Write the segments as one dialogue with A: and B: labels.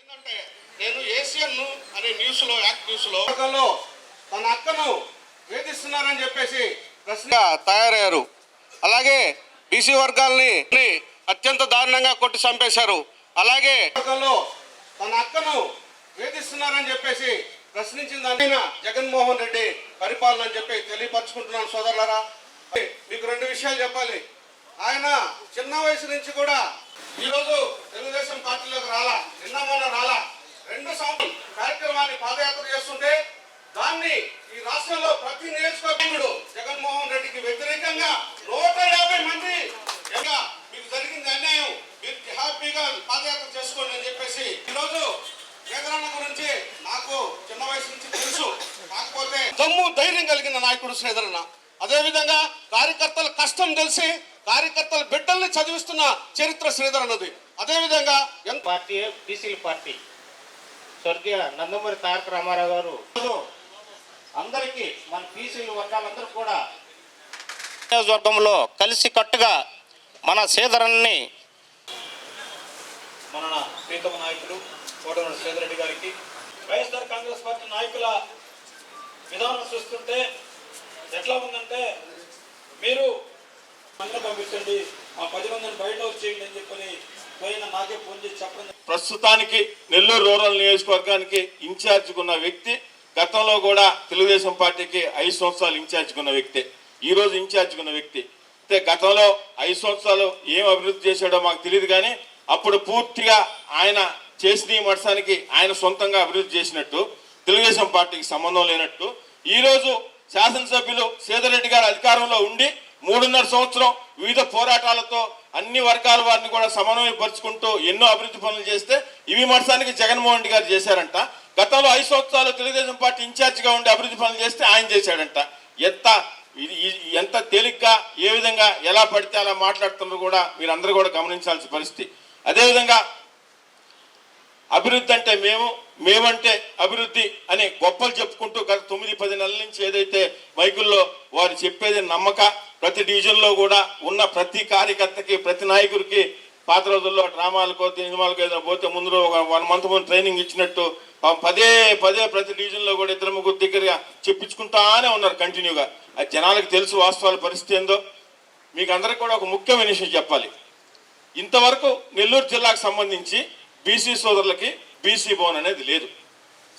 A: ఏంటంటే నేను ఏసియన్ అనే న్యూస్లో యాక్ట్ న్యూస్లో వర్గంలో తన అక్కను వేధిస్తున్నారని చెప్పేసి ప్రశ్న తయారయ్యారు. అలాగే బీసీ వర్గాల్ని అత్యంత దారుణంగా కొట్టి చంపేశారు. అలాగే తన అక్కను వేధిస్తున్నారని చెప్పేసి ప్రశ్నించిన దానిపైన జగన్మోహన్ రెడ్డి పరిపాలన అని చెప్పి తెలియపరచుకుంటున్నాను సోదరులారా. మీకు రెండు విషయాలు చెప్పాలి. ఆయన చిన్న వయసు నుంచి కూడా ఈరోజు తెలుగుదేశం పార్టీలోకి రాలా నిన్న మొన్న రాలా రెండు సంవత్సరం కార్యక్రమాన్ని పాదయాత్ర చేస్తుంటే దాన్ని ఈ రాష్ట్రంలో ప్రతి నియోజకవర్గంలో జగన్మోహన్ రెడ్డికి వ్యతిరేకంగా నూట యాభై మంది మీకు జరిగింది అన్యాయం మీరు హ్యాపీగా పాదయాత్ర చేసుకోండి అని చెప్పేసి ఈరోజు కేంద్రాల గురించి నాకు చిన్న వయసు నుంచి తెలుసు. కాకపోతే దమ్ము ధైర్యం కలిగిన నాయకుడు శ్రీధరన్న అదేవిధంగా కార్యకర్తల కష్టం తెలిసి కార్యకర్తల బిడ్డల్ని చదివిస్తున్న చరిత్ర శ్రీధర్ అన్నది. అదేవిధంగా
B: పార్టీ బీసీల పార్టీ. స్వర్గీయ నందమూరి తారక రామారావు గారు. అందరికీ మన బీసీల వర్గాలందరూ కూడా నియోజకవర్గంలో కలిసి కట్టుగా మన శ్రీధరన్ని
C: మన ప్రీతమ నాయకుడు కోటమూరి శ్రీధరెడ్డి గారికి. వైఎస్ఆర్ కాంగ్రెస్ పార్టీ నాయకుల విధానం చూస్తుంటే ఎట్లా ఉందంటే మీరు పంపించండి ఆ పది మందిని బయట వచ్చేయండి అని చెప్పని పోయిన నాకే ఫోన్ చేసి చెప్పండి
D: ప్రస్తుతానికి నెల్లూరు రూరల్ నియోజకవర్గానికి ఇన్ఛార్జ్ ఉన్న వ్యక్తి గతంలో కూడా తెలుగుదేశం పార్టీకి ఐదు సంవత్సరాలు ఇన్ఛార్జ్ ఉన్న వ్యక్తి ఈరోజు రోజు ఉన్న వ్యక్తి. అయితే గతంలో ఐదు సంవత్సరాలు ఏం అభివృద్ధి చేశాడో మాకు తెలియదు కానీ అప్పుడు పూర్తిగా ఆయన చేసిన ఈ మఠానికి ఆయన సొంతంగా అభివృద్ధి చేసినట్టు తెలుగుదేశం పార్టీకి సంబంధం లేనట్టు ఈరోజు శాసనసభ్యులు సేదరెడ్డి గారు అధికారంలో ఉండి మూడున్నర సంవత్సరం వివిధ పోరాటాలతో అన్ని వర్గాల వారిని కూడా సమన్వయపరుచుకుంటూ ఎన్నో అభివృద్ధి పనులు చేస్తే ఇవి విమర్శానికి జగన్మోహన్ రెడ్డి గారు చేశారంట. గతంలో ఐదు సంవత్సరాలు తెలుగుదేశం పార్టీ ఇన్ఛార్జిగా ఉండి అభివృద్ధి పనులు చేస్తే ఆయన చేశాడంట. ఎంత ఎంత తేలిగ్గా ఏ విధంగా ఎలా పడితే అలా మాట్లాడుతున్నారు కూడా మీరందరూ కూడా గమనించాల్సిన పరిస్థితి. అదేవిధంగా అభివృద్ధి అంటే మేము మేమంటే అభివృద్ధి అని గొప్పలు చెప్పుకుంటూ గత తొమ్మిది పది నెలల నుంచి ఏదైతే మైకుల్లో వారు చెప్పేది నమ్మక ప్రతి డివిజన్లో కూడా ఉన్న ప్రతి కార్యకర్తకి ప్రతి నాయకుడికి పాత రోజుల్లో డ్రామాలకో సినిమాలకో ఏదైనా పోతే ముందు ఒక వన్ మంత్ ముందు ట్రైనింగ్ ఇచ్చినట్టు పదే పదే ప్రతి డివిజన్లో కూడా ఇద్దరు ముగ్గురు దగ్గరగా చెప్పించుకుంటానే ఉన్నారు కంటిన్యూగా. అది జనాలకు తెలుసు వాస్తవాల పరిస్థితి ఏందో. మీకు అందరికి కూడా ఒక ముఖ్యమైన విషయం చెప్పాలి. ఇంతవరకు నెల్లూరు జిల్లాకు సంబంధించి బీసీ సోదరులకి బీసీ భవన్ అనేది లేదు.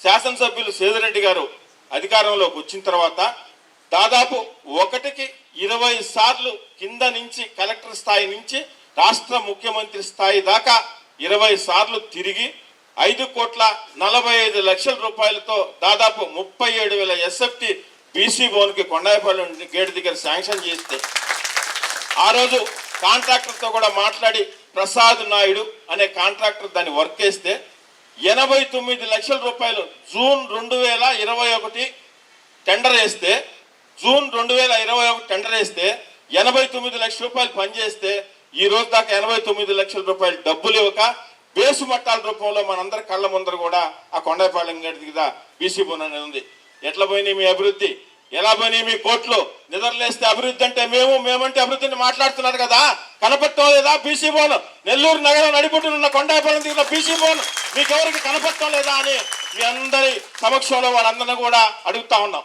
D: శాసనసభ్యులు సేదిరెడ్డి గారు అధికారంలోకి వచ్చిన తర్వాత దాదాపు ఒకటికి ఇరవై సార్లు కింద నుంచి కలెక్టర్ స్థాయి నుంచి రాష్ట్ర ముఖ్యమంత్రి స్థాయి దాకా ఇరవై సార్లు తిరిగి ఐదు కోట్ల నలభై ఐదు లక్షల రూపాయలతో దాదాపు ముప్పై ఏడు వేల ఎస్ఎఫ్టి బీసీ భవన్కి కొండాయపల్లి గేట్ దగ్గర శాంక్షన్ చేస్తే ఆ రోజు కాంట్రాక్టర్తో కూడా మాట్లాడి ప్రసాద్ నాయుడు అనే కాంట్రాక్టర్ దాన్ని వర్క్ చేస్తే ఎనభై తొమ్మిది లక్షల రూపాయలు జూన్ రెండు వేల ఇరవై ఒకటి టెండర్ వేస్తే జూన్ రెండు వేల ఇరవై ఒకటి టెండర్ వేస్తే ఎనభై తొమ్మిది లక్షల రూపాయలు పనిచేస్తే ఈ రోజు దాకా ఎనభై తొమ్మిది లక్షల రూపాయలు డబ్బులు ఇవ్వక బేసు మట్టాల రూపంలో మనందరి కళ్ళ ముందర కూడా ఆ కొండపాలెం గడి దిగుదా బీసీ బోన్ అనేది ఉంది. ఎట్లా పోయినాయి మీ అభివృద్ధి? ఎలా పోయినాయి మీ కోట్లు నిద్రలేస్తే అభివృద్ధి అంటే మేము మేమంటే అభివృద్ధిని మాట్లాడుతున్నారు కదా? కనపడటం లేదా బీసీ బోన్ నెల్లూరు నగరం నడిపుట్టున ఉన్న కొండాపురం దిగిన బీసీ బోన్ మీకెవరికి కనపడటం లేదా అని మీ అందరి సమక్షంలో వాళ్ళందరినీ కూడా అడుగుతా ఉన్నాం.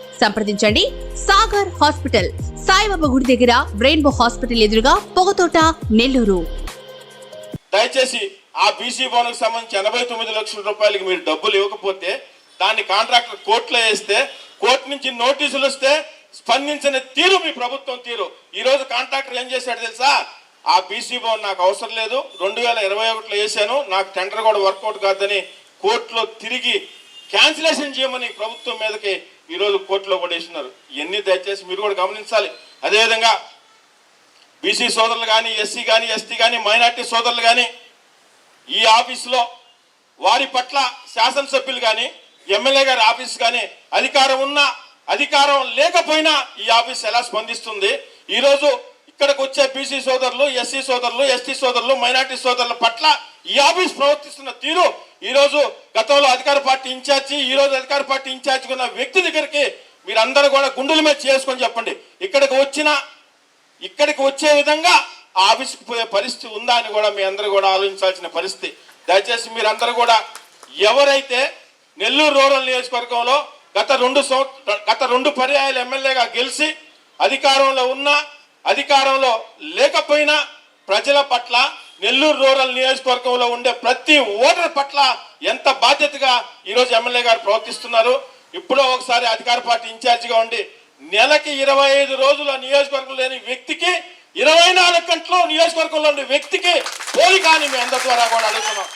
E: సంప్రదించండి. సాగర్ హాస్పిటల్ సాయిబాబా గుడి దగ్గర రెయిన్బో హాస్పిటల్ ఎదురుగా పొగతోట నెల్లూరు.
D: దయచేసి ఆ బీసీ భవన్కి సంబంధించి ఎనభై తొమ్మిది లక్షల రూపాయలకి మీరు డబ్బులు ఇవ్వకపోతే దాన్ని కాంట్రాక్టర్ కోర్టులో వేస్తే కోర్టు నుంచి నోటీసులు వస్తే స్పందించిన తీరు మీ ప్రభుత్వం తీరు. ఈ రోజు కాంట్రాక్టర్ ఏం చేశాడు తెలుసా? ఆ బీసీ భవన్ నాకు అవసరం లేదు. రెండు వేల ఇరవై ఒకటిలో వేసాను నాకు టెండర్ కూడా వర్కౌట్ కాదని కోర్టులో తిరిగి క్యాన్సిలేషన్ చేయమని ప్రభుత్వం మీదకి ఈరోజు కోర్టులో కూడా వేసినారు. ఇవన్నీ దయచేసి మీరు కూడా గమనించాలి. అదేవిధంగా బీసీ సోదరులు కానీ ఎస్సీ కానీ ఎస్టీ కానీ మైనార్టీ సోదరులు కానీ ఈ ఆఫీసులో వారి పట్ల శాసనసభ్యులు కానీ ఎమ్మెల్యే గారి ఆఫీస్ కానీ అధికారం ఉన్నా అధికారం లేకపోయినా ఈ ఆఫీస్ ఎలా స్పందిస్తుంది? ఈరోజు ఇక్కడికి వచ్చే బీసీ సోదరులు ఎస్సీ సోదరులు ఎస్టీ సోదరులు మైనార్టీ సోదరుల పట్ల ఈ ఆఫీస్ ప్రవర్తిస్తున్న తీరు ఈరోజు గతంలో అధికార పార్టీ ఇన్ఛార్జి ఈ రోజు అధికార పార్టీ ఇన్ఛార్జి ఉన్న వ్యక్తి దగ్గరికి మీరందరూ కూడా గుండెల మీద చేసుకొని చెప్పండి. ఇక్కడికి వచ్చిన ఇక్కడికి వచ్చే విధంగా ఆఫీస్కి పోయే పరిస్థితి ఉందా అని కూడా మీ అందరూ కూడా ఆలోచించాల్సిన పరిస్థితి. దయచేసి మీరందరూ కూడా ఎవరైతే నెల్లూరు రూరల్ నియోజకవర్గంలో గత రెండు గత రెండు పర్యాయాలు ఎమ్మెల్యేగా గెలిచి అధికారంలో ఉన్నా అధికారంలో లేకపోయినా ప్రజల పట్ల నెల్లూరు రూరల్ నియోజకవర్గంలో ఉండే ప్రతి ఓటర్ పట్ల ఎంత బాధ్యతగా ఈరోజు ఎమ్మెల్యే గారు ప్రవర్తిస్తున్నారు? ఇప్పుడో ఒకసారి అధికార పార్టీ ఇన్ఛార్జిగా ఉండి నెలకి ఇరవై ఐదు రోజుల నియోజకవర్గం లేని వ్యక్తికి ఇరవై నాలుగు గంటలు నియోజకవర్గంలో ఉండే వ్యక్తికి పోలి కానీ మీ అందరి ద్వారా కూడా అడుగుతున్నాం.